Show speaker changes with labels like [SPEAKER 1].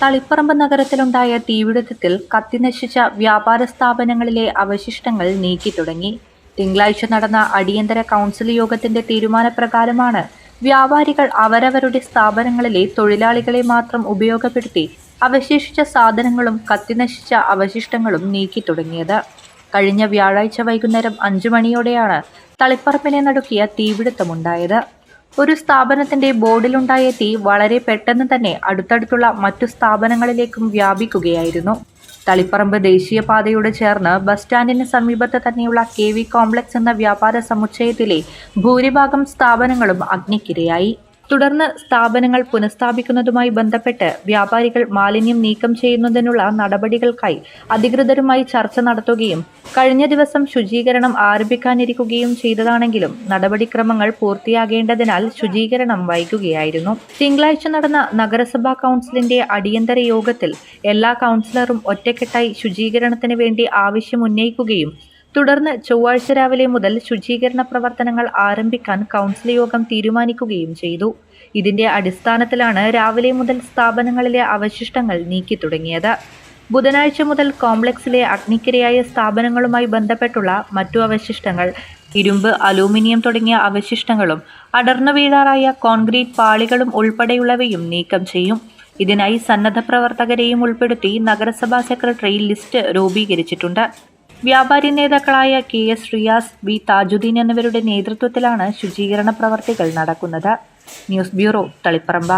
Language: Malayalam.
[SPEAKER 1] തളിപ്പറമ്പ് നഗരത്തിലുണ്ടായ തീപിടുത്തത്തിൽ കത്തിനശിച്ച വ്യാപാര സ്ഥാപനങ്ങളിലെ അവശിഷ്ടങ്ങൾ നീക്കി തുടങ്ങി. തിങ്കളാഴ്ച നടന്ന അടിയന്തര കൗൺസിൽ യോഗത്തിന്റെ തീരുമാനപ്രകാരമാണ് വ്യാപാരികൾ അവരവരുടെ സ്ഥാപനങ്ങളിലെ തൊഴിലാളികളെ മാത്രം ഉപയോഗപ്പെടുത്തി അവശേഷിച്ച സാധനങ്ങളും കത്തിനശിച്ച അവശിഷ്ടങ്ങളും നീക്കി തുടങ്ങിയത്. കഴിഞ്ഞ വ്യാഴാഴ്ച വൈകുന്നേരം അഞ്ചു മണിയോടെയാണ് തളിപ്പറമ്പിനെ നടുക്കിയ തീപിടുത്തമുണ്ടായത്. ഒരു സ്ഥാപനത്തിന്റെ ബോർഡിലുണ്ടായ തീ വളരെ പെട്ടെന്ന് തന്നെ അടുത്തടുത്തുള്ള മറ്റു സ്ഥാപനങ്ങളിലേക്കും വ്യാപിക്കുകയായിരുന്നു. തളിപ്പറമ്പ് ദേശീയപാതയോട് ചേർന്ന് ബസ് സ്റ്റാൻഡിന് സമീപത്ത് തന്നെയുള്ള കെ വി കോംപ്ലക്സ് എന്ന വ്യാപാര സമുച്ചയത്തിലെ ഭൂരിഭാഗം സ്ഥാപനങ്ങളും അഗ്നിക്കിരയായി. തുടർന്ന് സ്ഥാപനങ്ങൾ പുനഃസ്ഥാപിക്കുന്നതുമായി ബന്ധപ്പെട്ട് വ്യാപാരികൾ മാലിന്യം നീക്കം ചെയ്യുന്നതിനുള്ള നടപടികൾക്കായി അധികൃതരുമായി ചർച്ച നടത്തുകയും കഴിഞ്ഞ ദിവസം ശുചീകരണം ആരംഭിക്കാനിരിക്കുകയും ചെയ്തതാണെങ്കിലും നടപടിക്രമങ്ങൾ പൂർത്തിയാകേണ്ടതിനാൽ ശുചീകരണം വൈകുകയായിരുന്നു. തിങ്കളാഴ്ച നടന്ന നഗരസഭാ കൗൺസിലിന്റെ അടിയന്തര യോഗത്തിൽ എല്ലാ കൗൺസിലറും ഒറ്റക്കെട്ടായി ശുചീകരണത്തിന് വേണ്ടി ആവശ്യമുന്നയിക്കുകയും തുടർന്ന് ചൊവ്വാഴ്ച രാവിലെ മുതൽ ശുചീകരണ പ്രവർത്തനങ്ങൾ ആരംഭിക്കാൻ കൗൺസിൽ യോഗം തീരുമാനിക്കുകയും ചെയ്തു. ഇതിന്റെ അടിസ്ഥാനത്തിലാണ് രാവിലെ മുതൽ സ്ഥാപനങ്ങളിലെ അവശിഷ്ടങ്ങൾ നീക്കി തുടങ്ങിയത്. ബുധനാഴ്ച മുതൽ കോംപ്ലക്സിലെ അഗ്നിക്കിരയായ സ്ഥാപനങ്ങളുമായി ബന്ധപ്പെട്ടുള്ള മറ്റു അവശിഷ്ടങ്ങൾ ഇരുമ്പ് അലൂമിനിയം തുടങ്ങിയ അവശിഷ്ടങ്ങളും അടർന്നു വീഴാറായ കോൺക്രീറ്റ് പാളികളും ഉൾപ്പെടെയുള്ളവയും നീക്കം ചെയ്യും. ഇതിനായി സന്നദ്ധ പ്രവർത്തകരെയും ഉൾപ്പെടുത്തി നഗരസഭാ സെക്രട്ടറി ലിസ്റ്റ് രൂപീകരിച്ചിട്ടുണ്ട്. വ്യാപാരി നേതാക്കളായ K S Riyas V Thajudheen എന്നിവരുടെ നേതൃത്വത്തിലാണ് ശുചീകരണ പ്രവർത്തികൾ നടക്കുന്നത്. News bureau Taliparamba.